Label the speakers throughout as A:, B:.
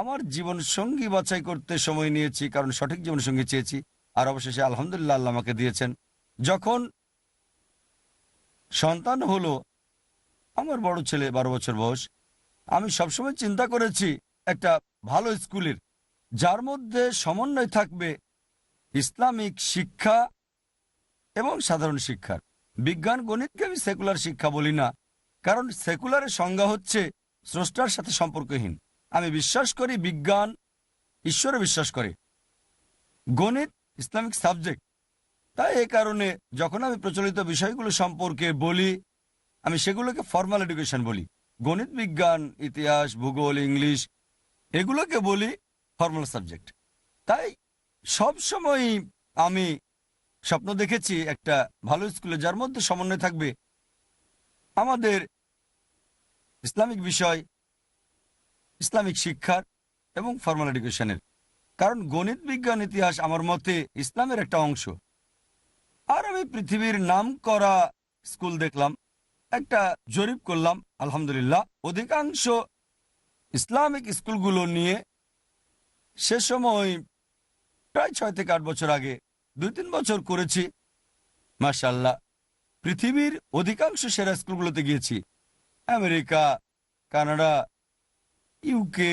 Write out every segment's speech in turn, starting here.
A: আমার জীবন সঙ্গী বাছাই করতে সময় নিয়েছি, কারণ সঠিক জীবন সঙ্গী চেয়েছি। আর অবশেষে আলহামদুলিল্লাহ আল্লাহ আমাকে দিয়েছেন। যখন সন্তান হলো, আমার বড় ছেলে বারো বছর বয়স, আমি সবসময় চিন্তা করেছি একটা ভালো স্কুলের, যার মধ্যে সমন্বয় থাকবে ইসলামিক শিক্ষা এবং সাধারণ শিক্ষার। বিজ্ঞান, গণিতকে আমি সেকুলার শিক্ষা বলি না, কারণ সেকুলারের সংজ্ঞা হচ্ছে স্রষ্টার সাথে সম্পর্কহীন। আমি বিশ্বাস করি বিজ্ঞান ঈশ্বরে বিশ্বাস করে। গণিত, ইসলামিক সাবজেক্ট। তাই এ কারণে যখন আমি প্রচলিত বিষয়গুলো সম্পর্কে বলি, আমি সেগুলোকে ফর্মাল এডুকেশন বলি। গণিত, বিজ্ঞান, ইতিহাস, ভূগোল, ইংলিশ, এগুলোকে বলি ফর্মাল সাবজেক্ট। তাই সব সময় আমি স্বপ্ন দেখেছি একটা ভালো স্কুলে যার মধ্যে সমন্বয় থাকবে। আমাদের ইসলামিক বিষয় ইসলামিক শিক্ষার এবং ফর্মাল এডুকেশনের কারণ গণিত, বিজ্ঞান, ইতিহাস আমার মতে ইসলামের একটা অংশ। আর আমি পৃথিবীর নাম করা স্কুল দেখলাম, একটা জরিপ করলাম, আলহামদুলিল্লাহ, অধিকাংশ ইসলামিক স্কুলগুলো নিয়ে সে সময় প্রায় ছয় থেকে আট বছর আগে, দুই তিন বছর করেছি মার্শাল্লাহ পৃথিবীর অধিকাংশ সেরা স্কুলগুলোতে গিয়েছি। America, Canada UK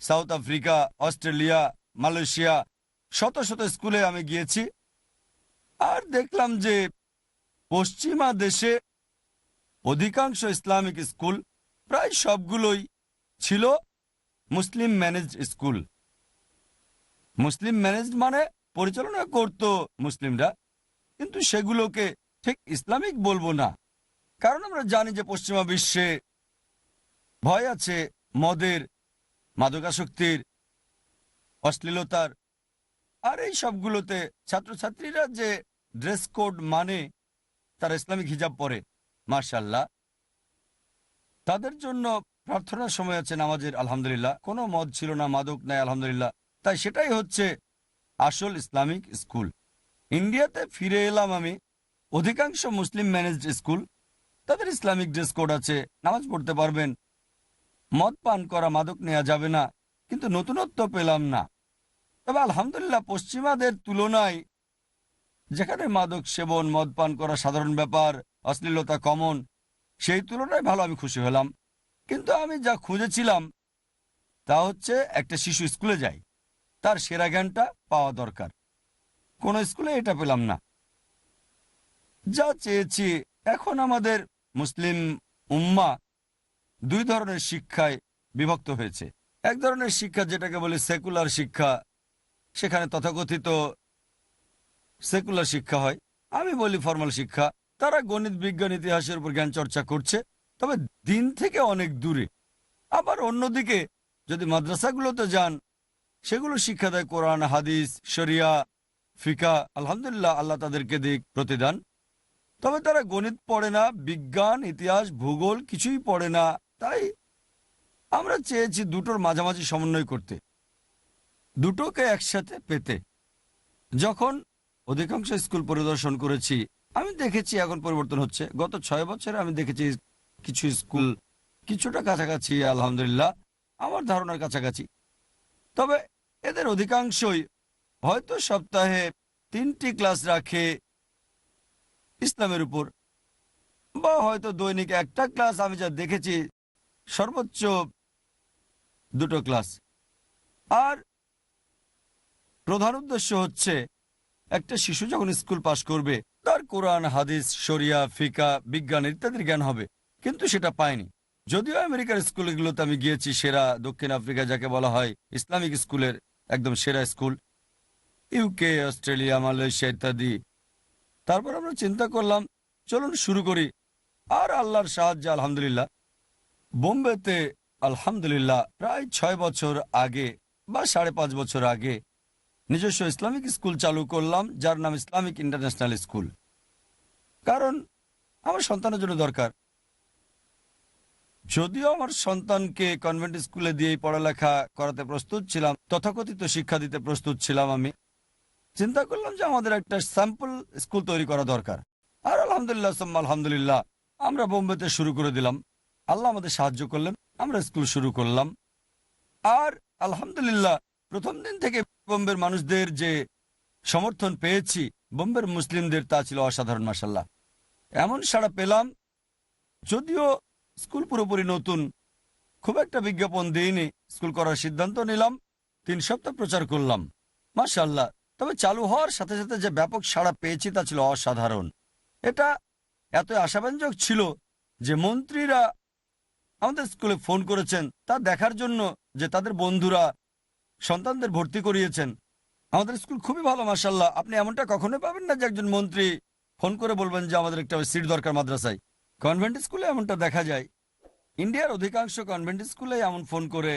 A: South Africa Australia Malaysia শত শত স্কুলে আমি গিয়েছি। আর দেখলাম যে পশ্চিমা দেশে অধিকাংশ ইসলামিক স্কুল প্রায় সবগুলোই ছিল Muslim managed school. Muslim managed মানে পরিচালনা করত মুসলিমরা, কিন্তু সেগুলোকে ঠিক ইসলামিক বলব না। কারণ আমরা জানি যে পশ্চিমা বিশ্বে ভয় আছে মদের, মাদকাসক্তির, অশ্লীলতার, আর এই সবগুলোতে ছাত্রছাত্রীরা যে ড্রেস কোড মানে তারা ইসলামিক হিজাব পরে মার্শাল্লাহ তাদের জন্য প্রার্থনার সময় আছে নামাজের, আলহামদুলিল্লাহ। কোনো মদ ছিল না, মাদক নাই, আলহামদুলিল্লাহ। তাই সেটাই হচ্ছে আসল ইসলামিক স্কুল। ইন্ডিয়াতে ফিরে এলাম আমি, অধিকাংশ মুসলিম ম্যানেজড স্কুল। তাদের ইসলামিক ড্রেস কোড আছে, নামাজ পড়তে পারবেন মদ পান করা মাদক নেওয়া যাবে না, কিন্তু নতুনত্ব পেলাম না। তবে আলহামদুলিল্লাহ পশ্চিমাদের তুলনায় যেখানে মাদক সেবন, মদ পান করা সাধারণ ব্যাপার, অশ্লীলতা কমন, সেই তুলনায় ভালো আমি খুশি হলাম। কিন্তু আমি যা খুঁজেছিলাম, তা হচ্ছে একটা শিশু স্কুলে যায়, তার সেরা জ্ঞানটা পাওয়া দরকার। কোন স্কুলে এটা পেলাম না। যা চেয়েছি, এখন আমাদের মুসলিম উম্মা দুই ধরনের শিক্ষায় বিভক্ত হয়েছে। এক ধরনের শিক্ষা যেটাকে বলে সেকুলার শিক্ষা, সেখানে তথাকথিত সেকুলার শিক্ষা হয়। আমি বলি ফর্মাল শিক্ষা। তারা গণিত, বিজ্ঞান, ইতিহাসের উপর জ্ঞান চর্চা করছে, তবে দিন থেকে অনেক দূরে। আবার অন্যদিকে যদি মাদ্রাসাগুলোতে যান, সেগুলো শিক্ষা দেয় কোরআন, হাদিস, শরিয়া, ফিকা, আলহামদুলিল্লাহ, আল্লাহ তাদেরকে দিক প্রতিদান। তবে তারা গণিত পড়ে না, বিজ্ঞান, ইতিহাস, ভূগোল কিছুই পড়ে না। তাই আমরা চেয়েছি দুটোর মাঝামাঝি সমন্বয় করতে, দুটোকে একসাথে পেতে। যখন অধিকাংশ স্কুল পরিদর্শন করেছি, আমি দেখেছি এখন পরিবর্তন হচ্ছে। গত ছয় বছরে আমি দেখেছি কিছু স্কুল কিছুটা কাছাকাছি, আলহামদুলিল্লাহ, আমার ধারণার কাছাকাছি। তবে এদের অধিকাংশই হয়তো সপ্তাহে তিনটি ক্লাস রাখে ইসলামের উপর, বা হয়তো দৈনিক একটা ক্লাস আমি যা দেখেছি সর্বোচ্চ দুটো ক্লাস। আর প্রধান উদ্দেশ্য হচ্ছে, একটা শিশু যখন স্কুল পাশ করবে, তার কোরআন, হাদিস, শরিয়া, ফিকা, বিজ্ঞান ইত্যাদির জ্ঞান হবে, কিন্তু সেটা পায়নি। যদিও আমেরিকার স্কুলগুলোতে আমি গিয়েছি, সেরা দক্ষিণ আফ্রিকা যাকে বলা হয়, ইসলামিক স্কুলের একদম সেরা স্কুল, ইউকে, অস্ট্রেলিয়া, মালয়েশিয়া ইত্যাদি। তারপর আমরা চিন্তা করলাম, চলুন শুরু করি। আর আল্লাহর সাহায্য, আলহামদুলিল্লাহ বোম্বেতে, আলহামদুলিল্লাহ, প্রায় ছয় বছর আগে বা সাড়ে পাঁচ বছর আগে নিজস্ব ইসলামিক স্কুল চালু করলাম, যার নাম ইসলামিক ইন্টারন্যাশনাল স্কুল। কারণ আমার সন্তানের জন্য দরকার। যদিও আমার সন্তানকে কনভেন্ট স্কুলে দিয়েই পড়ালেখা করাতে প্রস্তুত ছিলাম, তথাকথিত শিক্ষা দিতে প্রস্তুত ছিলাম আমি, চিন্তা করলাম যে আমাদের একটা স্যাম্পল স্কুল তৈরি করা দরকার। আর আলহামদুলিল্লাহ, সাম্মা আলহামদুলিল্লাহ, আমরা বোম্বেতে শুরু করে দিলাম। আল্লাহ আমাদের সাহায্য করলেন, আমরা স্কুল শুরু করলাম। আর আলহামদুলিল্লাহ, প্রথম দিন থেকে বোম্বের মানুষদের যে সমর্থন পেয়েছি, বোম্বের মুসলিমদের তা ছিল অসাধারণ মাসাল্লাহ এমন সাড়া পেলাম, যদিও স্কুল পুরোপুরি নতুন, খুব একটা বিজ্ঞাপন দিইনি, স্কুল করার সিদ্ধান্ত নিলাম, তিন সপ্তাহ প্রচার করলাম মাশাল্লাহ তবে চালু হওয়ার সাথে সাথে যে ব্যাপক সাড়া পেয়েছি তা ছিল অসাধারণ। এটা এত আশাব্যঞ্জক ছিল যে মন্ত্রীরা আমাদের স্কুলে ফোন করেছেন। তা দেখার জন্য যে তাদের বন্ধুরা সন্তানদের ভর্তি করিয়েছেন। আমাদের স্কুল খুবই ভালো মাসাল্লাহ আপনি এমনটা কখনোই পাবেন না যে একজন মন্ত্রী ফোন করে বলবেন যে আমাদের একটা সিট দরকার মাদ্রাসায়। কনভেন্ট স্কুলে এমনটা দেখা যায়। ইন্ডিয়ার অধিকাংশ কনভেন্ট স্কুলে এমন ফোন করে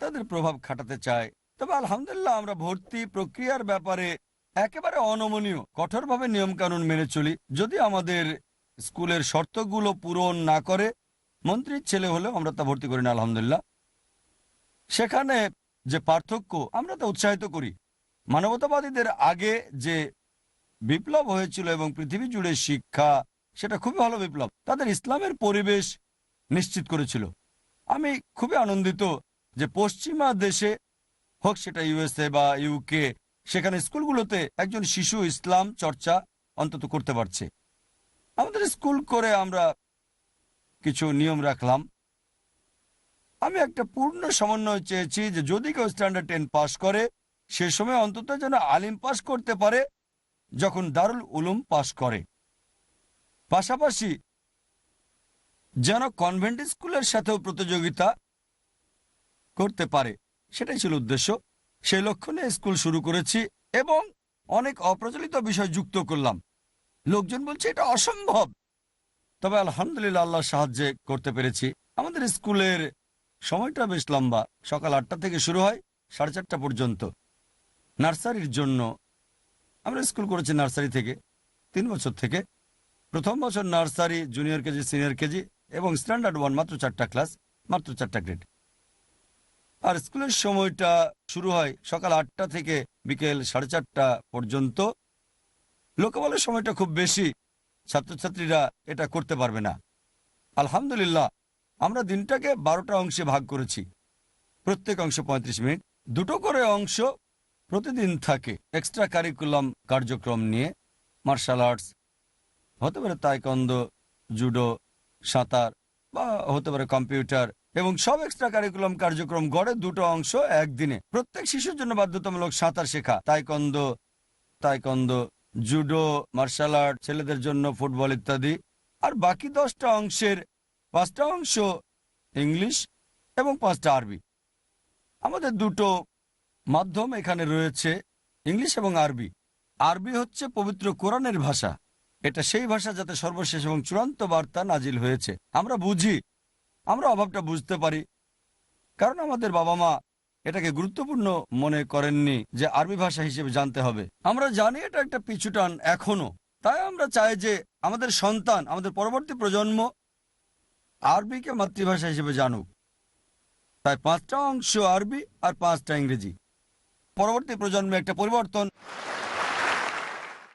A: তাদের প্রভাব খাটাতে চায়। তবে আলহামদুলিল্লাহ আমরা ভর্তি প্রক্রিয়ার ব্যাপারে একেবারে অনমনীয়, কঠোরভাবে নিয়মকানুন মেনে চলি। যদি আমাদের স্কুলের শর্তগুলো পূরণ না করে মন্ত্রীর ছেলে হলেও আমরা তা ভর্তি করি না, আলহামদুলিল্লাহ। সেখানে যে পার্থক্য, আমরা তা উৎসাহিত করি। মানবতাবাদীদের আগে যে বিপ্লব হয়েছিল এবং পৃথিবী জুড়ে শিক্ষা, সেটা খুবই ভালো বিপ্লব। তাদের ইসলামের পরিবেশ নিশ্চিত করেছিল। আমি খুবই আনন্দিত যে পশ্চিমা দেশে হোক সেটা ইউএসএ বা ইউকে সেখানে স্কুলগুলোতে একজন শিশু ইসলাম চর্চা অন্তত করতে পারছে। আমাদের স্কুল করে আমরা কিছু নিয়ম রাখলাম। আমি একটা পূর্ণ সমন্বয় চেয়েছি যে যদি কেউ স্ট্যান্ডার্ড টেন পাশ করে, সে সময় অন্তত যেন আলিম পাশ করতে পারে, যখন দারুল উলুম পাশ করে। পাশাপাশি যেন কনভেন্ট স্কুলের সাথেও প্রতিযোগিতা করতে পারে, সেটাই ছিল উদ্দেশ্য। সেই লক্ষ্য নিয়ে স্কুল শুরু করেছি এবং অনেক অপ্রচলিত বিষয় যুক্ত করলাম। লোকজন বলছে, এটা অসম্ভব। তবে আলহামদুলিল্লাহ আল্লাহ সাহায্যে করতে পেরেছি। আমাদের স্কুলের সময়টা বেশ লম্বা। সকাল আটটা থেকে শুরু হয় সাড়ে চারটা পর্যন্ত। নার্সারির জন্য আমরা স্কুল করেছি নার্সারি থেকে, তিন বছর থেকে। প্রথম বছর nursery, junior KG, senior KG এবং স্ট্যান্ডার্ড ওয়ান মাত্র চারটা ক্লাস, মাত্র চারটা গ্রেড। আর স্কুলের সময়টা শুরু হয় সকাল আটটা থেকে বিকেল সাড়ে চারটা পর্যন্ত। লোকে বলে সময়টা খুব বেশি ছাত্রছাত্রীরা এটা করতে পারবে না। আলহামদুলিল্লাহ, আমরা দিনটাকে বারোটা অংশে ভাগ করেছি। প্রত্যেক অংশ ৩৫ মিনিট। দুটো করে অংশ প্রতিদিন থাকে। এক্সট্রা কারিকুলাম কার্যক্রম নিয়ে মার্শাল আর্টস হতে পারে তাইকন্দ জুডো সাঁতার, বা হতে পারে কম্পিউটার এবং সব এক্সট্রা কারিকুলাম কার্যক্রম গড়ে দুটো অংশ একদিনে। প্রত্যেক শিশুর জন্য বাধ্যতামূলক সাঁতার শেখা। Taekwondo taekwondo judo, martial art, ছেলেদের জন্য ফুটবল ইত্যাদি। আর বাকি দশটা অংশের, পাঁচটা অংশ ইংলিশ এবং পাঁচটা আরবি। আমাদের দুটো মাধ্যম এখানে রয়েছে, ইংলিশ এবং আরবি। আরবি হচ্ছে পবিত্র কোরআনের ভাষা। এটা সেই ভাষা যাতে সর্বশেষ এবং চূড়ান্ত বার্তা নাজিল হয়েছে। আমরা বুঝি, আমরা অভাবটা বুঝতে পারি। কারণ আমাদের বাবা মা এটাকে গুরুত্বপূর্ণ মনে করেননি যে আরবি ভাষা হিসেবে জানতে হবে। আমরা জানি এটা একটা পিছুটান এখনও। তাই আমরা চাই যে আমাদের সন্তান, আমাদের পরবর্তী প্রজন্ম আরবিকে মাতৃভাষা হিসেবে জানুক। তাই পাঁচটা অংশ আরবি আর পাঁচটা ইংরেজি। পরবর্তী প্রজন্মে একটা পরিবর্তন